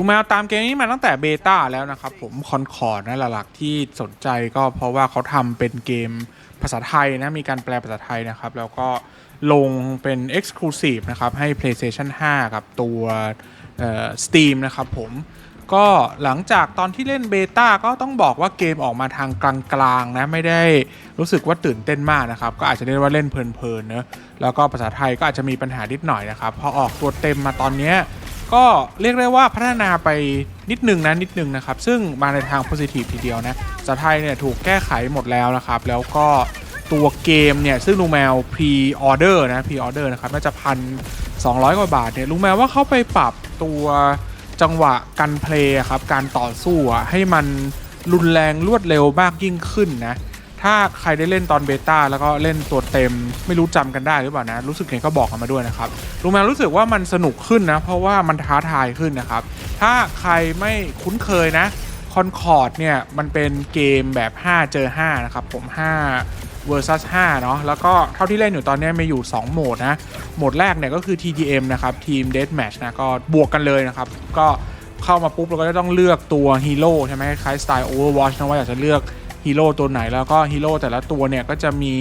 ลุงแมวตามเกมนี้มาตั้งแต่เบต้าแล้วนะครับผมคอนคอร์ดนะหลักๆที่สนใจก็เพราะว่าเขาทำเป็นเกมภาษาไทยนะมีการแปลภาษาไทยนะครับ แล้วก็ลงเป็น Exclusive นะครับ ให้ PlayStation 5 กับตัวเอ่อ Steam นะครับผมก็หลังจากตอนที่เล่นเบต้าก็ต้องบอกว่าเกมออกมาทางกลางๆนะไม่ได้รู้สึกว่าตื่นเต้นมากนะครับ ก็อาจจะเรียกว่าเล่นเพลินๆเนอะแล้วก็ภาษาไทยก็อาจจะมีปัญหานิดหน่อยนะครับ พอออกตัวเต็มมาตอนเนี้ย ก็เรียกได้ว่าพัฒนาไปนิดนึงนะนิดนึงนะครับ ซึ่งมาในทางโพซิทีฟทีเดียวนะภาษาไทยเนี่ยถูกแก้ไขหมดแล้วนะครับ แล้วก็ตัวเกมเนี่ย ซึ่งลุงแมวพรีออเดอร์นะพรีออเดอร์นะครับน่าจะพันสองกว่าบาทเนี่ยลุงแมวว่าเขาไปปรับตัวจังหวะการเพลย์ครับ การต่อสู้อะให้มันรุนแรงรวดเร็วมากยิ่งขึ้นนะ ถ้าใครได้เล่นตอนเบต้าแล้วก็เล่นตัวเต็มไม่รู้จำกันได้หรือเปล่านะ รู้สึกไงก็บอกกันมาด้วยนะครับลุงแมวรู้สึกว่ามันสนุกขึ้นนะ เพราะว่ามันท้าทายขึ้นนะครับ ถ้าใครไม่คุ้นเคยนะคอนคอร์ดเนี่ยมันเป็นเกมแบบ 5 เจอ 5 นะครับ ผม 5 versus 5 เนาะแล้วก็เท่าที่เล่นอยู่ตอนนี้มีอยู่ 2 โหมดนะ โหมดแรกเนี่ยก็คือ TTM นะครับ Team Deathmatch นะก็บวกกันเลยนะครับ ก็เข้ามาปุ๊บเราก็จะต้องเลือกตัวฮีโร่ใช่ไหมคล้ายสไตล์ Overwatch นะว่าอยากจะเลือก ฮีโร่ตัวไหนแล้วก็ฮีโร่แต่ละตัวเนี่ยก็จะมี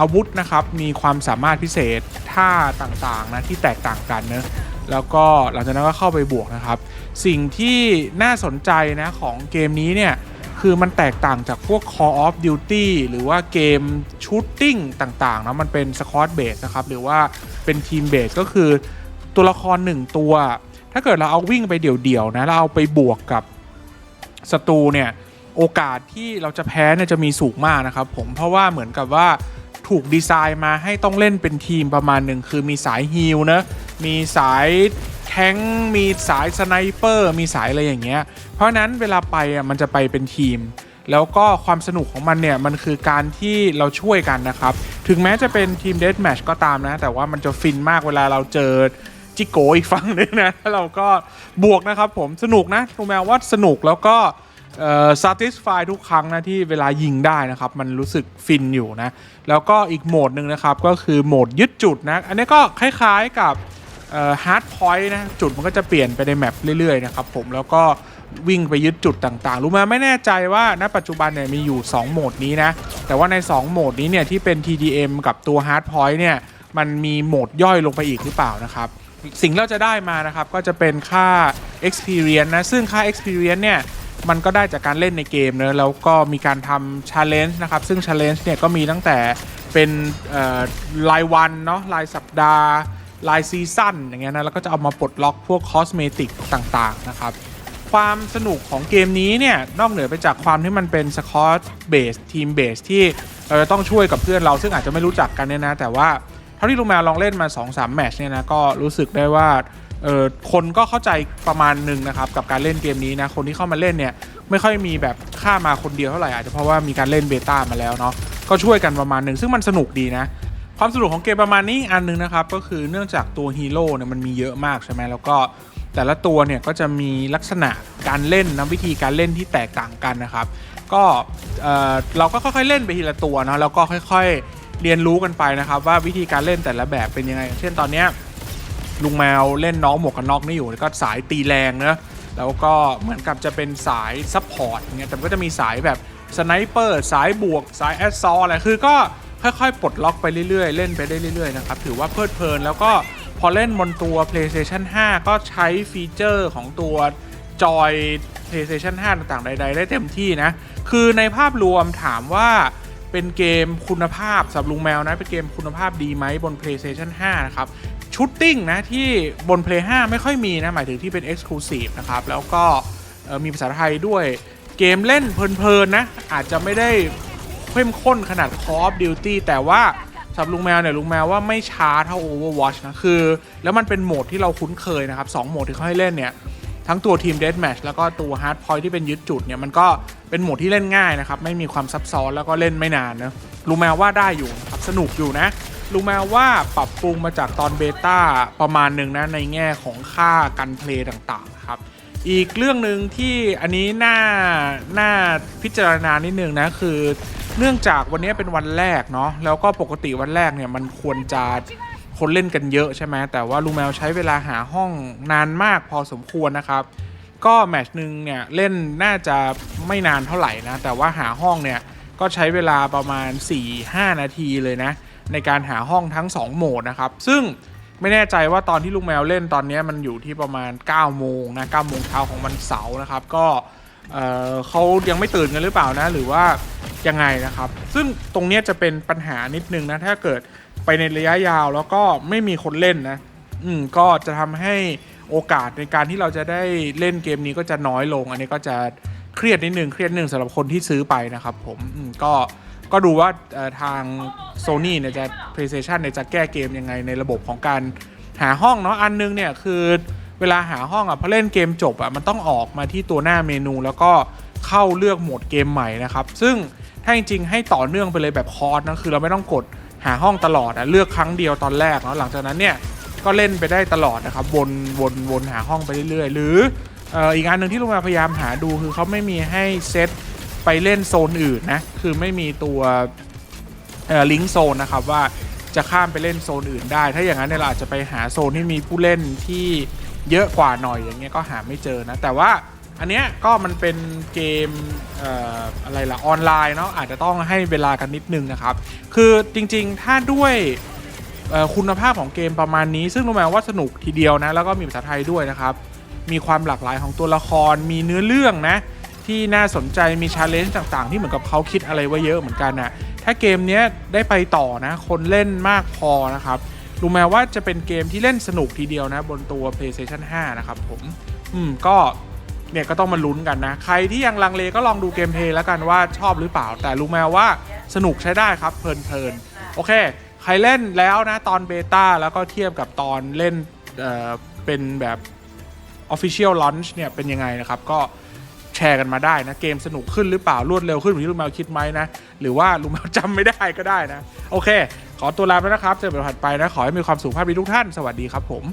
อาวุธนะครับมีความสามารถพิเศษท่าต่างๆนะที่แตกต่างกันเนะแล้วก็หลังจากนั้นก็เข้าไปบวกนะครับ สิ่งที่น่าสนใจนะของเกมนี้เนี่ยคือมันแตกต่างจากพวก Call of Duty หรือว่าเกม Shooting ต่างๆนะมันเป็น Squad Base นะครับหรือว่าเป็น Team Base ก็คือตัวละครหนึ่งตัว ถ้าเกิดเราเอาวิ่งไปเดี่ยวๆนะแล้วเอาไปบวกกับศัตรูเนี่ย โอกาสที่เราจะแพ้เนี่ยจะมีสูงมากนะครับผมเพราะว่าเหมือนกับว่าถูกดีไซน์มาให้ต้องเล่นเป็นทีมประมาณหนึ่งคือมีสายฮีลนะมีสายแทงมีสายสไนเปอร์มีสายอะไรอย่างเงี้ยเพราะนั้นเวลาไปอะมันจะไปเป็นทีม แล้วก็ความสนุกของมันเนี่ยมันคือการที่เราช่วยกันนะครับ ถึงแม้จะเป็นทีมเด t แมชก็ตามนะ แต่ว่ามันจะฟินมากเวลาเราเจอจิโกอีกฝั่งหนึงนะแล้วเราก็บวกนะครับผมสนุกนะตูแมวว่าสนุกแล้วก็ เออ satisfy ทุกครั้งนะที่เวลายิงได้นะครับ มันรู้สึกฟินอยู่นะ แล้วก็อีกโหมดหนึ่งนะครับ ก็คือโหมดยึดจุดนะ อันนี้ก็คล้ายๆกับฮาร์ดพอยต์นะ จุดมันก็จะเปลี่ยนไปในแมปเรื่อยๆนะครับผมแล้วก็วิ่งไปยึดจุดต่างๆ รู้ไหมไม่แน่ใจว่าณปัจจุบันเนี่ยมีอยู่ 2 โหมดนี้นะ แต่ว่าใน 2 โหมดนี้เนี่ยที่เป็น TDM กับตัว Hard Point เนี่ยมันมีโหมดย่อยลงไปอีกหรือเปล่านะครับ สิ่งที่เราจะได้มานะครับ ก็จะเป็นค่า experience นะ ซึ่งค่า experience เนี่ย มันก็ได้จากการเล่นในเกมเนอะแล้วก็มีการทำ challenge นะครับ ซึ่ง challenge เนี่ยก็มีตั้งแต่เป็นรายวันเนาะรายสัปดาห์รายซีซั่นอย่างเงี้ยนะแล้วก็จะเอามาปลดล็อกพวกคอสเมติกต่างๆนะครับความสนุกของเกมนี้เนี่ยนอกเหนือไปจากความที่มันเป็นสคอตเบสทีมเบสที่เราจะต้องช่วยกับเพื่อนเราซึ่งอาจจะไม่รู้จักกันเนี่ยนะ แต่ว่าเท่าที่ลุงแมวลองเล่นมา 2-3 แมตช์เนี่ยนะก็รู้สึกได้ว่า เออคนก็เข้าใจประมาณหนึ่งนะครับกับการเล่นเกมนี้นะคนที่เข้ามาเล่นเนี่ยไม่ค่อยมีแบบฆ่ามาคนเดียวเท่าไหร่อาจจะเพราะว่ามีการเล่นเบต้ามาแล้วเนาะก็ช่วยกันประมาณหนึ่งซึ่งมันสนุกดีนะความสนุกของเกมประมาณนี้อันหนึงนะครับก็คือเนื่องจากตัวฮีโร่เนี่ยมันมีเยอะมากใช่ไหมแล้วก็แต่ละตัวเนี่ยก็จะมีลักษณะการเล่นนะวิธีการเล่นที่แตกต่างกันนะครับก็เอ่อเราก็ค่อยๆเล่นไปทีละตัวเนาะแล้วก็ค่อยๆเรียนรู้กันไปนะครับว่าวิธีการเล่นแต่ละแบบเป็นยังไงอย่างเช่นตอนเนี้ย ลุงแมวเล่นน้องหมวกกันน็อกนี่อยู่แล้วก็สายตีแรงเนอะแล้วก็เหมือนกับจะเป็นสายซัพพอร์ตเงี้ยแต่มันก็จะมีสายแบบสไนเปอร์สายบวกสายแอสซอลอะไรคือก็ค่อยๆ ปลดล็อกไปเรื่อยๆ เล่นไปได้เรื่อยๆ นะครับ ถือว่าเพลิดเพลิน แล้วก็พอเล่นบนตัว PlayStation 5 ก็ใช้ฟีเจอร์ของตัวจอย PlayStation 5 ต่างๆ ใด ๆ ได้เต็มที่นะ คือในภาพรวมถามว่าเป็นเกมคุณภาพสำหรับลุงแมวนะ เป็นเกมคุณภาพดีไหมบน PlayStation 5 นะครับ ชูตติ้งนะที่บน Play 5 ไม่ค่อยมีนะ หมายถึงที่เป็น Exclusive นะครับ แล้วก็มีภาษาไทยด้วยเกมเล่นเพลินๆนะ อาจจะไม่ได้เข้มข้นขนาด Call of Duty แต่ว่าสำหรับลุงแมวเนี่ยลุงแมวว่าไม่ช้าเท่า Overwatch นะ คือ แล้วมันเป็นโหมดที่เราคุ้นเคยนะครับสองโหมดที่เขาให้เล่นเนี่ย ทั้งตัวทีม Deathmatch แล้วก็ตัว Hard Point ที่เป็นยึดจุดเนี่ย มันก็เป็นโหมดที่เล่นง่ายนะครับ ไม่มีความซับซ้อนแล้วก็เล่นไม่นานนะลุงแมวว่าได้อยู่นะครับสนุกอยู่นะ ลุงแมวว่าปรับปรุงมาจากตอนเบต้าประมาณหนึ่งนะในแง่ของค่ากันเพลย์ต่างๆครับ อีกเรื่องหนึ่งที่อันนี้น่าน่าพิจารณานิดนึงนะคือเนื่องจากวันนี้เป็นวันแรกเนาะแล้วก็ปกติวันแรกเนี่ยมันควรจะคนเล่นกันเยอะใช่ไหมแต่ว่าลุงแมวใช้เวลาหาห้องนานมากพอสมควรนะครับ ก็แมชหนึ่งเนี่ยเล่นน่าจะไม่นานเท่าไหร่นะแต่ว่าหาห้องเนี่ยก็ใช้เวลาประมาณ 4-5 นาทีเลยนะ ในการหาห้องทั้ง 2 โหมดนะครับ ซึ่งไม่แน่ใจว่าตอนที่ลุงแมวเล่นตอนนี้มันอยู่ที่ประมาณ 9 โมงนะ9โมงเช้าของวันเสาร์นะครับ ก็เเขายังไม่ตื่นกันหรือเปล่านะ หรือว่ายังไงนะครับ ซึ่งตรงนี้จะเป็นปัญหานิดนึงนะ ถ้าเกิดไปในระยะยาวแล้วก็ไม่มีคนเล่นนะ อืมก็จะทำให้โอกาสในการที่เราจะได้เล่นเกมนี้ก็จะน้อยลง อันนี้ก็จะเครียดนิดนึงเครียดนิดนึงสำหรับคนที่ซื้อไปนะครับ ผมอืม ก็ดูว่าทาง Sony เนี่ยจะ PlayStation เนี่ยจะแก้เกมยังไงในระบบของการหาห้องเนาะอันนึงเนี่ยคือเวลาหาห้องอะพอเล่นเกมจบอะมันต้องออกมาที่ตัวหน้าเมนู แล้วก็เข้าเลือกโหมดเกมใหม่นะครับซึ่งถ้าจริงๆให้ต่อเนื่องไปเลยแบบคอร์สนะคือเราไม่ต้องกดหาห้องตลอดอะเลือกครั้งเดียวตอนแรกเนาะหลังจากนั้นเนี่ยก็เล่นไปได้ตลอดนะครับวนวนวนหาห้องไปเรื่อยๆ หรืออ่ออีกอันหนึ่งที่ลุงมาพยายามหาดูคือเขาไม่มีให้เซต ไปเล่นโซนอื่นนะ คือไม่มีตัวลิงก์โซนนะครับว่าจะข้ามไปเล่นโซนอื่นได้ ถ้าอย่างนั้นเนี่ยเราอาจจะไปหาโซนที่มีผู้เล่นที่เยอะกว่าหน่อยอย่างเงี้ยก็หาไม่เจอนะ แต่ว่าอันเนี้ยก็มันเป็นเกมเอออะไรล่ะออนไลน์เนาะอาจจะต้องให้เวลากันนิดนึงนะครับ คือจริงๆถ้าด้วยคุณภาพของเกมประมาณนี้ ซึ่งรู้ไหมว่าสนุกทีเดียวนะ แล้วก็มีภาษาไทยด้วยนะครับ มีความหลากหลายของตัวละครมีเนื้อเรื่องนะ ที่น่าสนใจมีชาเลนจ์ต่างๆ ที่เหมือนกับเขาคิดอะไรไว้เยอะเหมือนกันนะถ้าเกมนี้ได้ไปต่อนะ คนเล่นมากพอนะครับรู้ไหมว่าจะเป็นเกมที่เล่นสนุกทีเดียวนะ บนตัว PlayStation 5 นะครับผม อืม ก็เนี่ยก็ต้องมาลุ้นกันนะ ใครที่ยังลังเลก็ลองดูเกมเพลย์แล้วกันว่าชอบหรือเปล่า แต่รู้ไหมว่าสนุกใช้ได้ครับ เพลินๆ โอเค ใครเล่นแล้วนะ ตอนเบต้าแล้วก็เทียบกับตอนเล่นเอ่อเป็นแบบ Official Launch เนี่ยเป็นยังไงนะครับก็ แชร์กันมาได้นะ เกมสนุกขึ้นหรือเปล่ารวดเร็วขึ้นเหมือนที่ลุงแมวคิดไหมนะ หรือว่าลุงแมวจำไม่ได้ก็ได้นะ โอเค ขอตัวลาไปนะครับเจอกันถัดไปนะ ขอให้มีความสุขภาพดีทุกท่าน สวัสดีครับผม